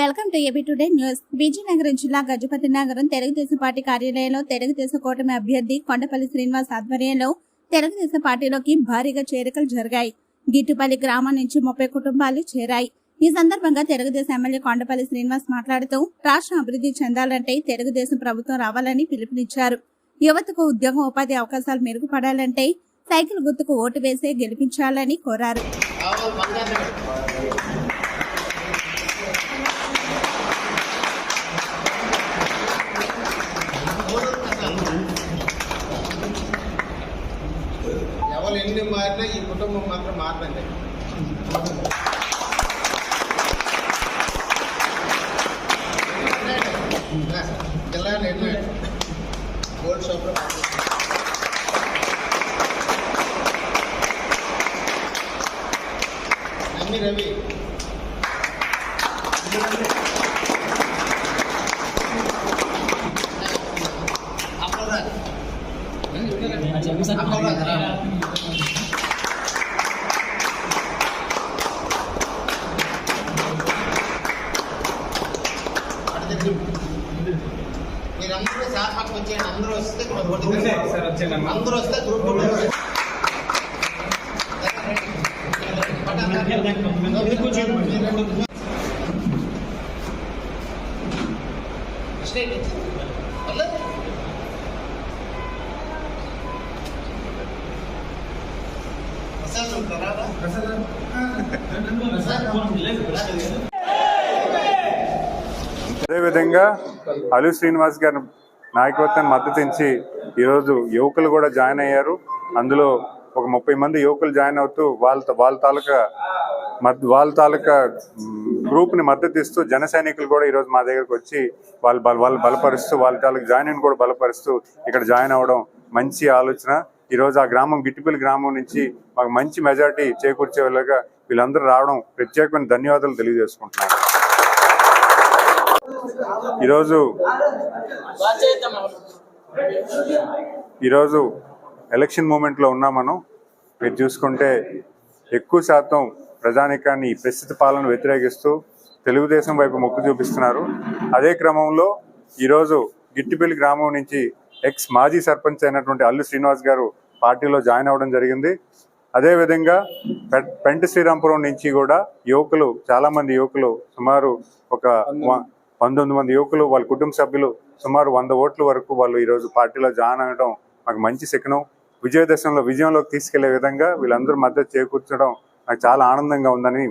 Welcome to AB today news. Vizianagaram జిల్లా గజపతి నగరం Telugu Desam party కార్యాలయంలో తెలుగుదేశం కూటమి అభ్యర్థి కొండపల్లి శ్రీనివాస్ ఆధ్వర్యంలో తెలుగుదేశం పార్టీలోకి భారీగా చేరికలు జరిగాయి. గిట్టుపల్లి గ్రామం నుంచి ముప్పై కుటుంబాలు చేరాయి. ఈ సందర్భంగా తెలుగుదేశం ఎమ్మెల్యే కొండపల్లి శ్రీనివాస్ మాట్లాడుతూ రాష్ట్రం అభివృద్ధి చెందాలంటే తెలుగుదేశం ప్రభుత్వం రావాలని పిలుపునిచ్చారు. యువతకు ఉద్యోగం ఉపాధి అవకాశాలు మెరుగుపడాలంటే సైకిల్ గుర్తుకు ఓటు వేసే గెలిపించాలని కోరారు. ఎవరు ఎన్ని మారినా ఈ కుటుంబం మాత్రం మారదండి. జిల్లా నిర్ణయం గోల్డ్ షాప్లో నమ్మి రవి. మీరందరూ సార్ పక్కకు వచ్చేయండి అందరూ వస్తే గ్రూప్ ఫోటో తీసుకోండి. అందరూ వస్తే గ్రూప్ ఫోటో తీసుకోండి. స్ట్రైట్ వచ్చి. పర్లేదు. అదేవిధంగా అలు శ్రీనివాస్ గారి నాయకత్వాన్ని మద్దతు ఇచ్చి ఈరోజు యువకులు కూడా జాయిన్ అయ్యారు. అందులో ఒక ముప్పై మంది యువకులు జాయిన్ అవుతూ వాళ్ళ వాళ్ళ తాలూకా మద్ వాళ్ళ తాలూకా గ్రూప్ని మద్దతు ఇస్తూ జన సైనికులు కూడా ఈరోజు మా దగ్గరకు వచ్చి వాళ్ళు బల- వాళ్ళు బలపరుస్తూ వాళ్ళ తాలూకు జాయిన్ కూడా బలపరుస్తూ ఇక్కడ జాయిన్ అవ్వడం మంచి ఆలోచన. ఈరోజు ఆ గ్రామం గిట్టిపల్లి గ్రామం నుంచి మాకు మంచి మెజార్టీ చేకూర్చే వాళ్ళగా వీళ్ళందరూ రావడం ప్రత్యేకమైన ధన్యవాదాలు తెలియజేసుకుంటున్నాను. ఈరోజు ఈరోజు ఎలక్షన్ మూమెంట్లో ఉన్నాం మనం. మీరు చూసుకుంటే ఎక్కువ శాతం ప్రజానికాన్ని ఈ ప్రస్తుత పాలన వ్యతిరేకిస్తూ తెలుగుదేశం వైపు మొక్కు చూపిస్తున్నారు. అదే క్రమంలో ఈరోజు గిట్టిపల్లి గ్రామం నుంచి ఎక్స్ మాజీ సర్పంచ్ అయినటువంటి అల్లు శ్రీనివాస్ గారు పార్టీలో జాయిన్ అవ్వడం జరిగింది. అదేవిధంగా పెంట శ్రీరాంపురం నుంచి కూడా యువకులు చాలా మంది యువకులు సుమారు ఒక పంతొమ్మిది మంది యువకులు వాళ్ళ కుటుంబ సభ్యులు సుమారు వంద ఓట్ల వరకు వాళ్ళు ఈరోజు పార్టీలో జాయిన్ అవ్వడం మాకు మంచి శకనం. విజయదశంలో విజయంలోకి తీసుకెళ్ళే విధంగా వీళ్ళందరూ మద్దతు చేకూర్చడం నాకు చాలా ఆనందంగా ఉందని